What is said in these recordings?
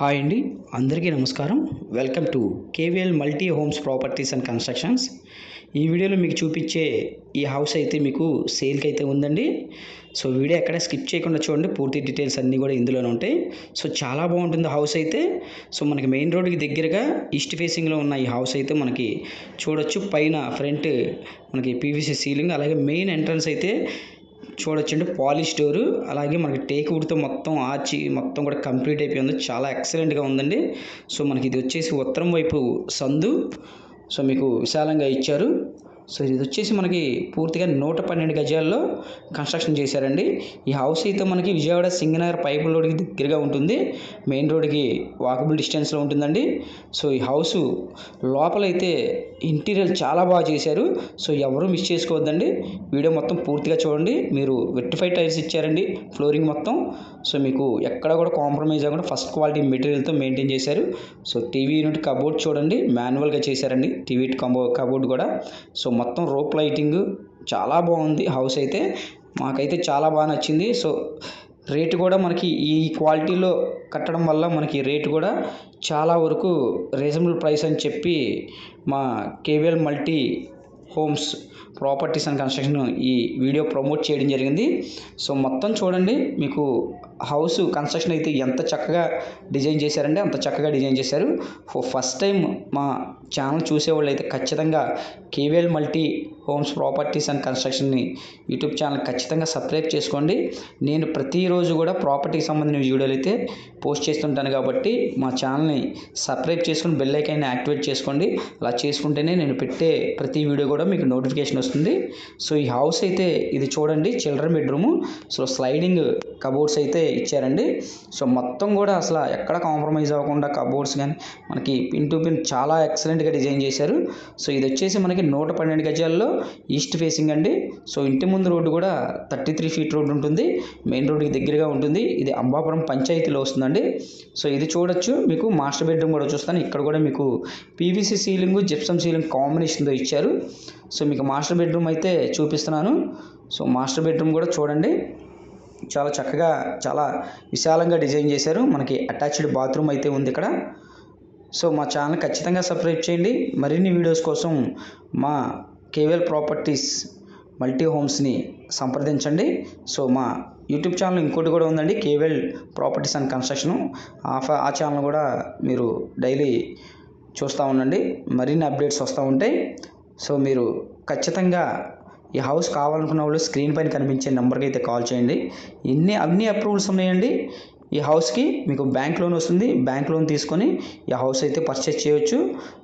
Hi అండి. అందరికీ నమస్కారం. Welcome to KVL multi homes properties and constructions. ఈ వీడియోలో మీకు చూపించే ఈ హౌస్ అయితే మీకు సేల్కి అయితే ఉందండి. సో వీడియో ఎక్కడ స్కిప్ చేయకుండా చూడండి. పూర్తి డీటెయిల్స్ అన్నీ కూడా ఇందులోనే ఉంటాయి. సో చాలా బాగుంటుంది హౌస్ అయితే. సో మనకి మెయిన్ రోడ్కి దగ్గరగా ఈస్ట్ ఫేసింగ్లో ఉన్న ఈ హౌస్ అయితే మనకి చూడొచ్చు. పైన ఫ్రంట్ మనకి పీవీసీ సీలింగ్ అలాగే మెయిన్ ఎంట్రన్స్ అయితే చూడొచ్చండి. పాలిష్ డోరు అలాగే మనకి టేక్ వుడ్తో మొత్తం ఆచి మొత్తం కూడా కంప్లీట్ అయిపోయి ఉంది చాలా ఎక్సలెంట్గా ఉందండి. సో మనకి ఇది వచ్చేసి ఉత్తరం వైపు సందు. సో మీకు విశాలంగా ఇచ్చారు. సో ఇది వచ్చేసి మనకి పూర్తిగా నూట పన్నెండు గజాల్లో కన్స్ట్రక్షన్ చేశారండి. ఈ హౌస్ అయితే మనకి విజయవాడ సింగనగర్ పైప్ రోడ్కి దగ్గరగా ఉంటుంది. మెయిన్ రోడ్కి వాకబుల్ డిస్టెన్స్లో ఉంటుందండి. సో ఈ హౌస్ లోపలైతే ఇంటీరియర్ చాలా బాగా చేశారు. సో ఎవరూ మిస్ చేసుకోవద్దండి. వీడియో మొత్తం పూర్తిగా చూడండి. మీరు వెట్టిఫై టైల్స్ ఇచ్చారండి ఫ్లోరింగ్ మొత్తం. సో మీకు ఎక్కడ కూడా కాంప్రమైజ్ అవ్వకుండా ఫస్ట్ క్వాలిటీ మెటీరియల్తో మెయింటైన్ చేశారు. సో టీవీ యూనిట్ కబోర్డ్ చూడండి మాన్యువల్గా చేశారండి. టీవీ కబో కబోర్డ్ కూడా. సో మొత్తం రోప్ లైటింగ్ చాలా బాగుంది. హౌస్ అయితే మాకైతే చాలా బాగా నచ్చింది. సో రేటు కూడా మనకి ఈ క్వాలిటీలో కట్టడం వల్ల మనకి రేటు కూడా చాలా వరకు రీజనబుల్ ప్రైస్ అని చెప్పి మా KVL multi homes properties and construction ఈ వీడియో ప్రమోట్ చేయడం జరిగింది. సో మొత్తం చూడండి. మీకు హౌస్ కన్స్ట్రక్షన్ అయితే ఎంత చక్కగా డిజైన్ చేశారంటే అంత చక్కగా డిజైన్ చేశారు. ఫస్ట్ టైం మా ఛానల్ చూసేవాళ్ళు అయితే ఖచ్చితంగా KVL multi homes properties and కన్స్ట్రక్షన్ని YouTube channel ఖచ్చితంగా సబ్స్క్రైబ్ చేసుకోండి. నేను ప్రతిరోజు కూడా ప్రాపర్టీకి సంబంధించిన వీడియోలు అయితే పోస్ట్ చేస్తుంటాను కాబట్టి మా ఛానల్ని సబ్స్క్రైబ్ చేసుకుని బెల్ ఐకాన్ని యాక్టివేట్ చేసుకోండి. అలా చేసుకుంటేనే నేను పెట్టే ప్రతి వీడియో కూడా మీకు నోటిఫికేషన్ వస్తుంది. సో ఈ హౌస్ అయితే ఇది చూడండి children bedroom. So sliding cupboards అయితే ఇచ్చారండి. సో మొత్తం కూడా అసలు ఎక్కడ కాంప్రమైజ్ అవ్వకుండా కబోర్డ్స్ కానీ మనకి పిన్ టు పిన్ చాలా ఎక్సలెంట్గా డిజైన్ చేశారు. సో ఇది వచ్చేసి మనకి నూట పన్నెండు గజాల్లో ఈస్ట్ ఫేసింగ్ అండి. సో ఇంటి ముందు రోడ్డు కూడా థర్టీ త్రీ ఫీట్ రోడ్డు ఉంటుంది. మెయిన్ రోడ్డుకి దగ్గరగా ఉంటుంది. ఇది అంబాపురం పంచాయతీలో వస్తుందండి. సో ఇది చూడొచ్చు. మీకు మాస్టర్ బెడ్రూమ్ కూడా చూస్తాను. ఇక్కడ కూడా మీకు పీవీసీ సీలింగ్ జిప్సమ్ సీలింగ్ కాంబినేషన్తో ఇచ్చారు. సో మీకు మాస్టర్ బెడ్రూమ్ అయితే చూపిస్తున్నాను. సో మాస్టర్ బెడ్రూమ్ కూడా చూడండి. చాలా చక్కగా చాలా విశాలంగా డిజైన్ చేశారు. మనకి అటాచ్డ్ బాత్రూమ్ అయితే ఉంది ఇక్కడ. సో మా ఛానల్ ఖచ్చితంగా సబ్స్క్రైబ్ చేయండి. మరిన్ని వీడియోస్ కోసం మా కేవల్ ప్రాపర్టీస్ మల్టీ హోమ్స్ని సంప్రదించండి. సో మా యూట్యూబ్ ఛానల్ ఇంకోటి కూడా ఉందండి కేవల్ ప్రాపర్టీస్ అండ్ కన్స్ట్రక్షన్. ఆ ఛానల్ కూడా మీరు డైలీ చూస్తూ ఉండండి. మరిన్ని అప్డేట్స్ వస్తూ ఉంటాయి. సో మీరు ఖచ్చితంగా ఈ హౌస్ కావాలనుకున్న వాళ్ళు స్క్రీన్ పైన కనిపించే నెంబర్కి అయితే కాల్ చేయండి. ఎన్ని అన్ని అప్రూవల్స్ ఉన్నాయండి? ఈ హౌస్కి మీకు బ్యాంక్ లోన్ వస్తుంది. బ్యాంక్ లోన్ తీసుకొని ఈ హౌస్ అయితే పర్చేస్ చేయొచ్చు.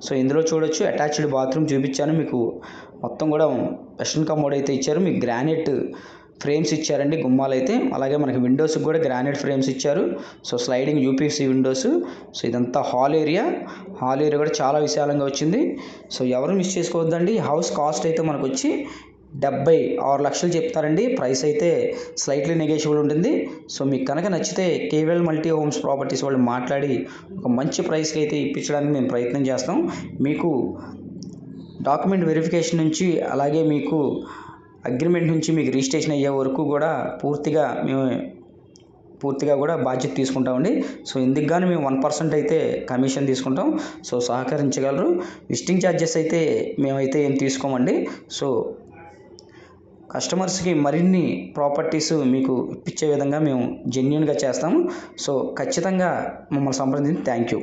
సో ఇందులో చూడొచ్చు అటాచ్డ్ బాత్రూమ్ చూపించాను మీకు. మొత్తం కూడా వెస్ట్రన్ కమోడ్ అయితే ఇచ్చారు. మీకు గ్రానైట్ ఫ్రేమ్స్ ఇచ్చారండి గుమ్మాలు అయితే అలాగే మనకి విండోస్కి కూడా గ్రానైట్ ఫ్రేమ్స్ ఇచ్చారు. So sliding UPVC windows so ఇదంతా హాల్ ఏరియా హాల్ ఏరియా కూడా చాలా విశాలంగా వచ్చింది. సో ఎవరు మిస్ చేసుకోవద్దండి. హౌస్ కాస్ట్ అయితే మనకు వచ్చి డెబ్బై ఆరు లక్షలు చెప్తారండి. ప్రైస్ అయితే స్లైట్లీ నెగోషియబుల్ ఉంటుంది. సో మీకు కనుక నచ్చితే కేవల్ మల్టీ హోమ్స్ ప్రాపర్టీస్ వాళ్ళు మాట్లాడి ఒక మంచి ప్రైస్కి అయితే ఇప్పించడానికి మేము ప్రయత్నం చేస్తాం. మీకు డాక్యుమెంట్ వెరిఫికేషన్ నుంచి అలాగే మీకు అగ్రిమెంట్ నుంచి మీకు రిజిస్ట్రేషన్ అయ్యే వరకు కూడా పూర్తిగా మేము పూర్తిగా కూడా బాధ్యత తీసుకుంటామండి. సో ఇందుకు కానీ మేము వన్ పర్సెంట్ అయితే కమిషన్ తీసుకుంటాం. సో సహకరించగలరు. విజిటింగ్ ఛార్జెస్ అయితే మేమైతే ఏం తీసుకోమండి. సో కస్టమర్స్కి మరిన్ని ప్రాపర్టీస్ మీకు ఇప్పించే విధంగా మేము జెన్యున్గా చేస్తాము. సో ఖచ్చితంగా మమ్మల్ని సంప్రదించి థ్యాంక్ యూ